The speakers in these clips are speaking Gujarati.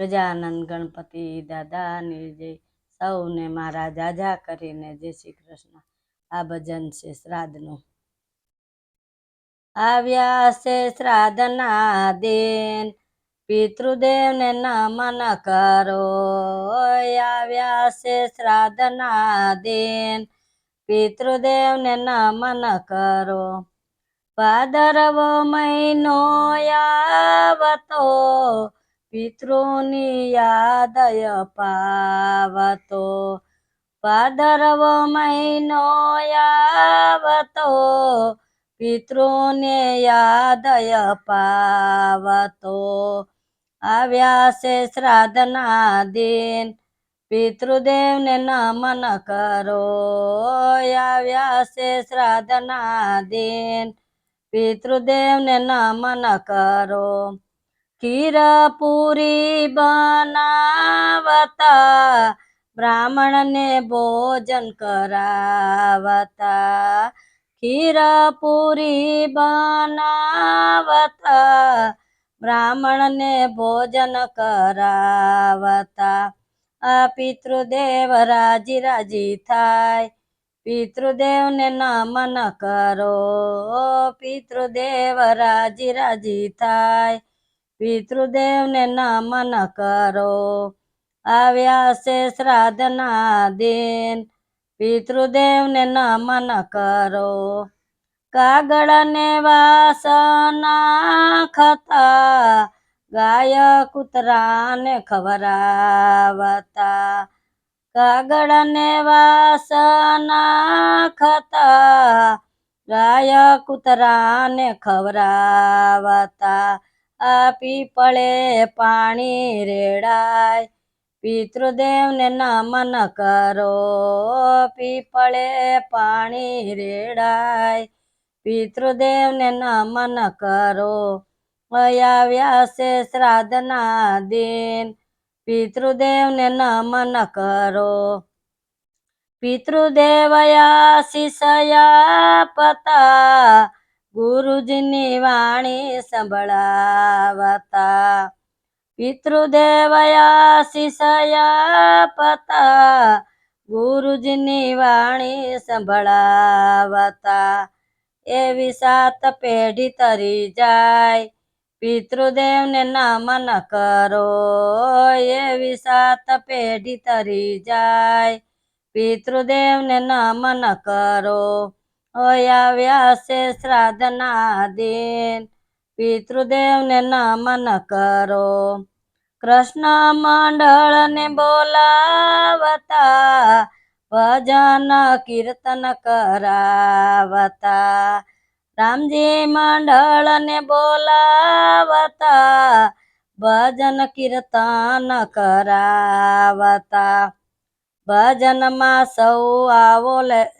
ગજાનંદ ગણપતિ દાદાની જય સૌને મારા જાજા કરીને જય શ્રી કૃષ્ણ. આ ભજન છે શ્રાદ્ધનું આવ્યા છે શ્રાદ્ધના દેન, પિતૃદેવને નમન કરો. આવ્યા છે શ્રાદ્ધના દેન, પિતૃદેવને નમન કરો. ભાદરવો મહિનો આવતો પિતૃની યાદય પાવતો ભાદરવો મહિનો આવતો, પિતૃને યાદય પાવતો આવ્યા છે શ્રાદ્ધના દિન, પિતૃદેવને નમન કરો. આવ્યા છે શ્રાદ્ધના દિન, પિતૃદેવને નમન કરો. ખીર બનાવતા બ્રાહ્મણને ભોજન કરાવતા ખીર બનાવતા બ્રાહ્મણને ભોજન કરાવતા આ પિતૃદેવ રાજી રાજી થાય પિતૃદેવને નમન કરો પિતૃદેવ રાજી રાજી થાય પિતૃદેવને નમન કરો. આવ્યા છે શ્રાદ્ધના દિન. પિતૃદેવને નમન કરો. કાગળને વાસના ખતા. ગાય કૂતરાને ખવરાવતા કાગળને વાસના ખતા. ગાય કૂતરાને ખવરાવતા પીપળે પાણી રેડાય. પિતૃદેવને નમન કરો પીપળે પાણી રેડાય. પિતૃદેવને નમન કરો આવ્યા છે શ્રાદ્ધના દિન. પિતૃદેવને નમન કરો. પિતૃદેવયા શિષયા પતા ગુરુજીની વાણી સંભળાવતા. પિતૃદેવયા શિષયા પતા. ગુરુજીની વાણી સંભળાવતા. એવી સાત પેઢી તરી જાય. પિતૃદેવને નમન કરો. એવી સાત પેઢી તરી જાય. પિતૃદેવને નમન કરો. આવ્યા છે શ્રાદ્ધના દિન. પિતૃદેવને નમન કરો. કૃષ્ણ મંડળને બોલાવતા, ભજન કીર્તન કરાવતા. રામજી મંડળને બોલાવતા, ભજન કીર્તન કરાવતા. ભજનમાં સૌ આવો લે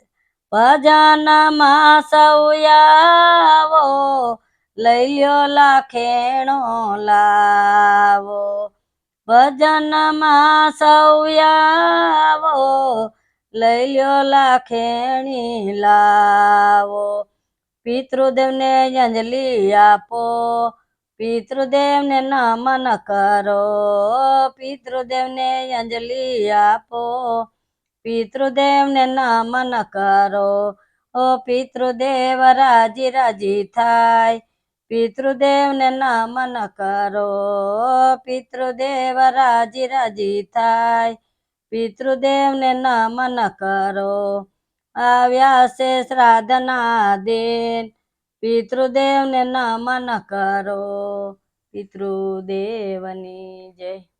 ભજનમાં સૌ લઈયો લાખેણો લાવો. ભજનમાં સૌ આવો લઈ લ્યો લાખેણી લાવો. પિતૃદેવને અંજલિ આપો, પિતૃદેવને નમન કરો. પિતૃદેવને અંજલિ આપો. પિતૃદેવને નમન કરો. ઓ પિતૃદેવ, રાજી રાજી થાય. પિતૃદેવને નમન કરો. પિતૃદેવ, રાજી રાજી થાય. પિતૃદેવને નમન કરો. આવ્યા છે શ્રાદ્ધના દિન. પિતૃદેવને નમન કરો. પિતૃદેવની જય.